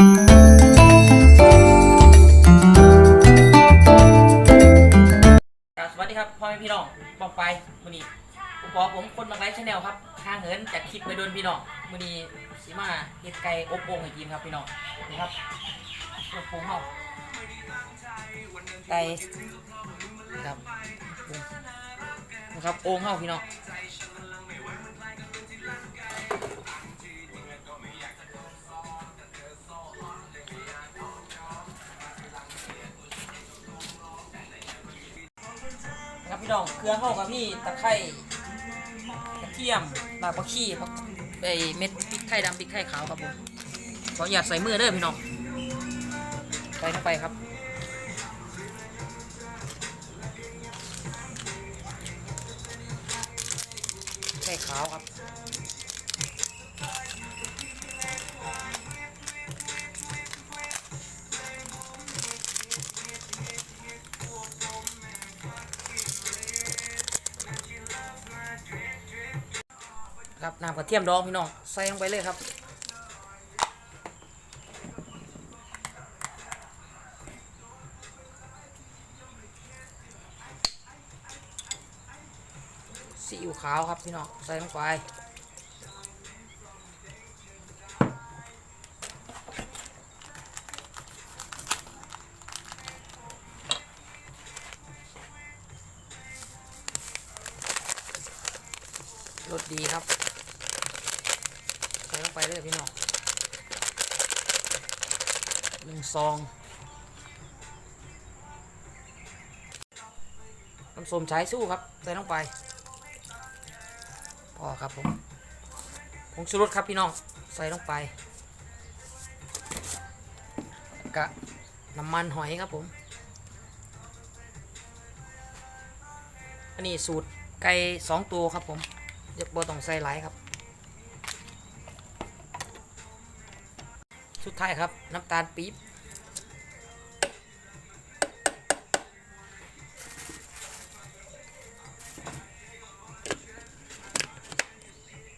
สวัสดีครับพ่อแม่พี่น้องบองไปมือนี้ผมบอกผมคนบางไลฟ์ชาแนลครับห่างเหินจากคลิปไปโดนพี่น้องมือนี้สิมาเฮ็ดไก่อบโอ่งให้กินครับพี่น้องนี่ครับอบโอ่งเฮาไก่ครับนะครับโอ่งเฮาพี่น้อง น้องเครืองเฮากับพี่ตะไคร้กระเทียมรากผักชีผักไอเม็ดพริกไทยดำพริกไทยขาวครับผมขออย่าใส่มือเด้อพี่น้องใส่ลงไปครับไข่ขาวครับ น้ำกระเทียมดองพี่น้องใส่ลงไปเลยครับซีอิ๊วขาวครับพี่น้องใส่ลงไป หนึ่งซองน้ำส้มสายสู้ครับ ใส่ลงไป พอครับผมผงชูรสครับพี่น้อง ใส่ลงไปกะน้ำมันหอยครับผม อันนี้สูตรไก่สองตัวครับผมเดี๋ยวบต้องใส่หลายครับ สุด ท้ายครับน้ำตาลปี๊บ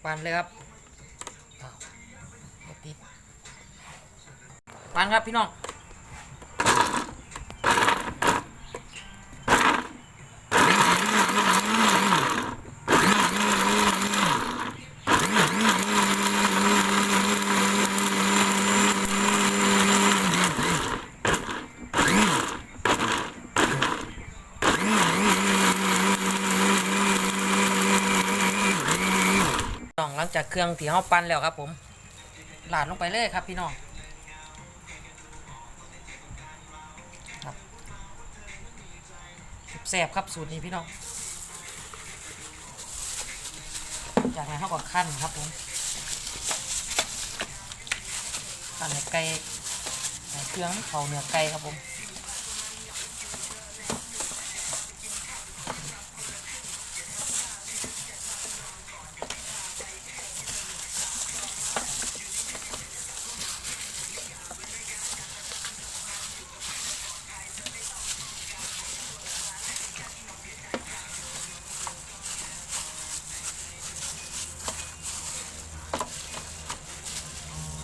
ปั่นเลยครับปั่นครับพี่น้อง น้องหลัง จากเครื่องที่เฮาปั่นแล้วครับผมหลาดลงไปเลยครับพี่น้องครับแซ่บครับสูตรนี้พี่น้อง จากนั้นเฮาก็คั่นครับผมคั่นไก่ให้เครื่องเขาเนื้อไก่ครับผม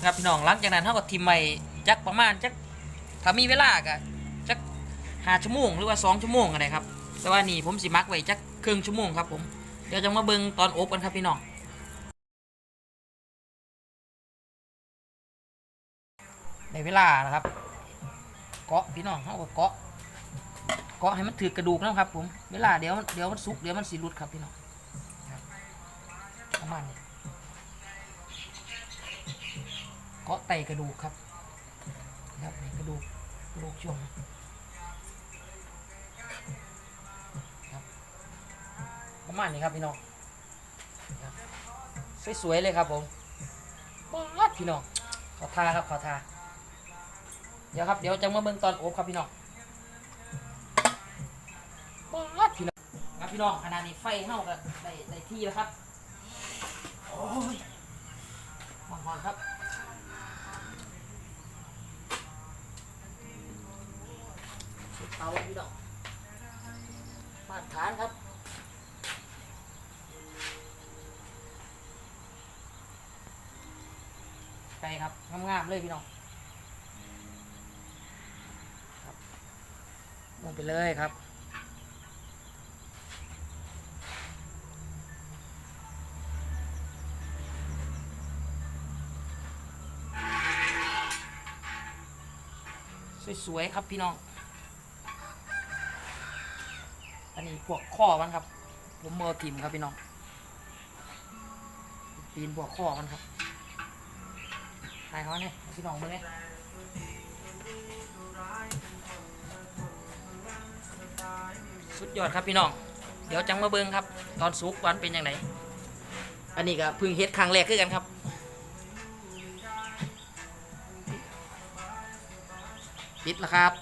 ครับพี่น้องหลังจากนั้นเขาก็ทิมไว้จักประมาณจักถ้ามีเวลาก็จักหาชั่วโมงหรือว่าสองชั่วโมงอะไรครับแต่ว่านี่ผมสิมักไว้จักครึ่งชั่วโมงครับผมเดี๋ยวจะมาเบิ่งตอนอบกันครับพี่น้องในเวลานะครับ เกาะพี่น้องเขาก็เกาะเกาะให้มันถือกระดูกนะครับผมเวลาเดี๋ยวเดี๋ยวมันสุกเดี๋ยวมันสิรุดครับพี่น้องประมาณนี้ เกาะไตกระดูกครับครับในกระดูกกระดูกช่วงครับประมาณนี้ครับพี่น้องสวยๆเลยครับผมป๊าดพี่น้องขอทาครับขอทาเดี๋ยวครับเดี๋ยวจะมาเบิ่งตอนโอบครับพี่น้องป๊าดพี่น้องครับพี่น้องขนาดนี้ไฟเฮาก็ได้ได้ที่แล้วครับโอ้ยหอนๆครับ เตาอยู่ดอกมาตรฐานครับไก่ครับงามๆเลยพี่น้องครับลงไปเลยครับสวยๆครับพี่น้อง อันนี้พวกข้อมันครับ ผมเมอทิมครับพี่น้องปีนพวกข้อมันครับถ่ายเขาเนี่ยพี่น้องมึงเนี่ยสุดยอดครับพี่น้อง เดี๋ยวจังมาเบิ้งครับ ตอนสุกวันเป็นยังไงอันนี้ก็พึ่งเฮ็ดครั้งแรกคือกันครับปิดแล้วครับ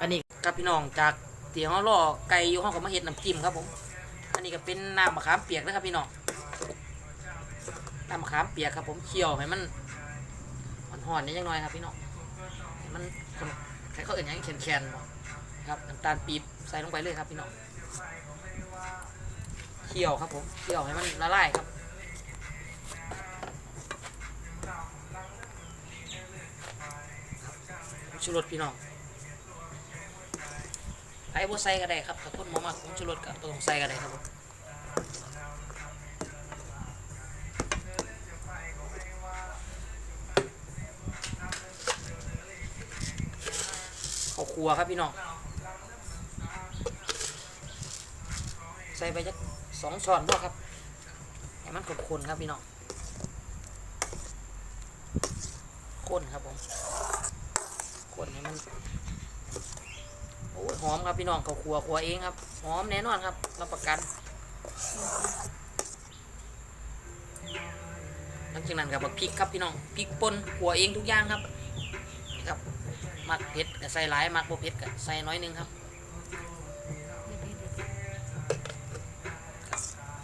อันนี้ครับพี่น้องจาก เตี๋ยวล่อไก่อยู่ห้องกับมาเฮ็ดน้ำจิ้มครับผม อันนี้ก็เป็นน้ำมะขามเปียกนะครับพี่น้อง น้ำมะขามเปียกครับผมเคี่ยวให้มันห่อนๆนิดยังน้อยครับพี่น้องมันใครเขาเอื่นยังแข็งๆครับน้ำตาลปี๊บใส่ลงไปเลยครับพี่น้องเคี่ยวครับผมเคี่ยวให้มันละลายครับชูรสพี่น้อง ไอ้บัใส่ก็ได้ครับถ้าคนมามากผมชูรสก็ต้องใส่ก็ได้ครับผมข้าวครัวครับพี่น้อง ใส่ไปจักสองช้อนพอครับให้มันข้นๆครับพี่น้องข้นครับผมข้นให้มัน โอ้หอมครับพี่น้องเขาครัวครัวเองครับหอมแน่นอนครับรับประกันหลังจากนั้นกับบักพริกครับพี่น้องพริกป่นครัวเองทุกอย่างครับนะครับมักเผ็ดก็ใส่หลายมักบ่เผ็ดก็ใส่น้อยนึงครับ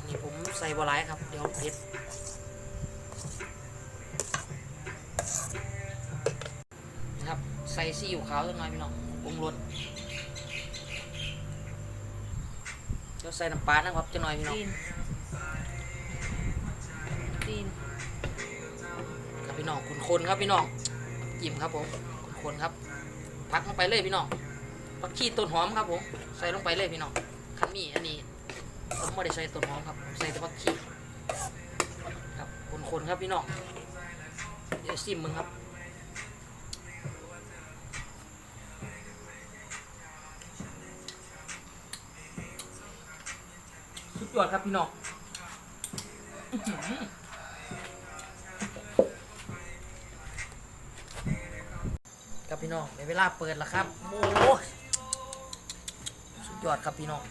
นี่ผมใส่บ่หลายครับเดี๋ยวเผ็ดนะครับใส่ซีอิ๊วขาวสักหน่อยพี่น้องปรุงรส เดี๋ยวใส่น้ำปลานะครับจะหน่อยพี่น้องจีนจีนครับพี่น้องคนๆครับพี่น้องจิ้มครับผมคนๆครับ พักลงไปเลยพี่น้องผักชีต้นหอมครับผมใส่ลงไปเลยพี่น้องคันมีอันนี้ผมไม่ได้ใส่ต้นหอมครับผมใส่แต่ผักชีครับคนๆครับพี่น้องเดี๋ยวซิมมึงครับ ยอดครับพี่น้องครับพี่น้องในเวลาเปิดแล้วครับโอ้สุดยอดครับพี่น้อง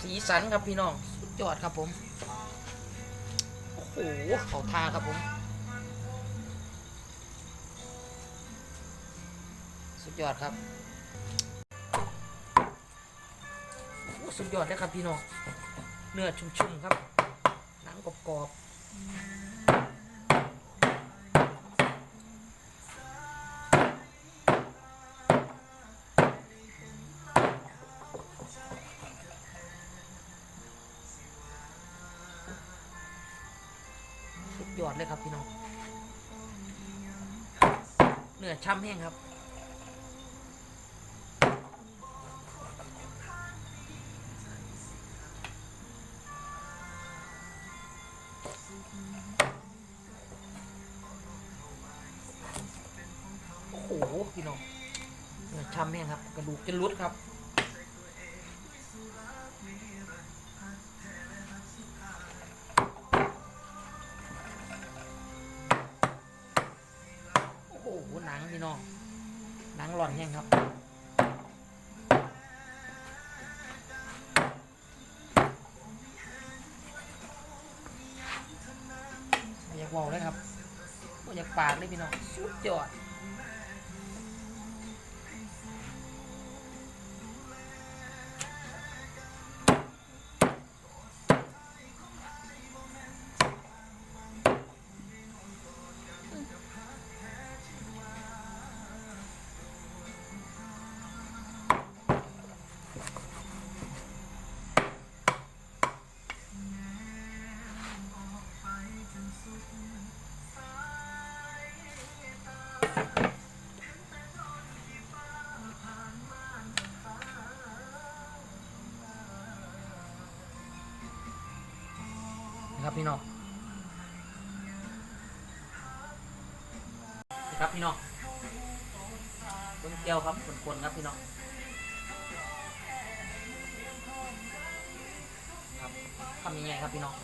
สีสันครับพี่น้อง สุดยอดครับผม โอ้โหเขาทาครับผม ยอดครับโอ้สุดยอดเลยครับพี่น้อง เนื้อชุ่มๆครับหนังกรอบสุดยอดเลยครับพี่น้อง เนื้อช่ำแห้งครับ ช่ำแห้งครับ กระดูกจะรุดครับโอ้โหหนังพี่น้องหนังหล่อนแห้งครับอยากว่าเลยครับอยากปากเลยพี่น้องสุดยอด ครับพี่น้องนะครับพี่น้องต้นเกียวครับคนๆครับพี่น้องครับทำยังไงครับพี่น้อง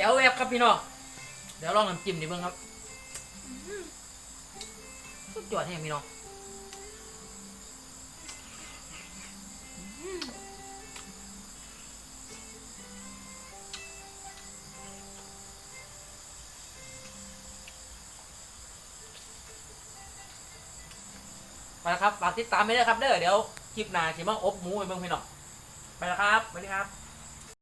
จ๋วแอบครับพี่น้องเดี๋ยวลองน้ำจิ้มดิเบิ่งครับสุดยอดแห้งพี่น้องไปแล้วครับ ฝากติดตามไปด้วยครับเด้อเดี๋ยวคลิปหน้าสิมาอบหมูให้เบิ่งพี่น้องไปแล้วครับสวัสดีครับ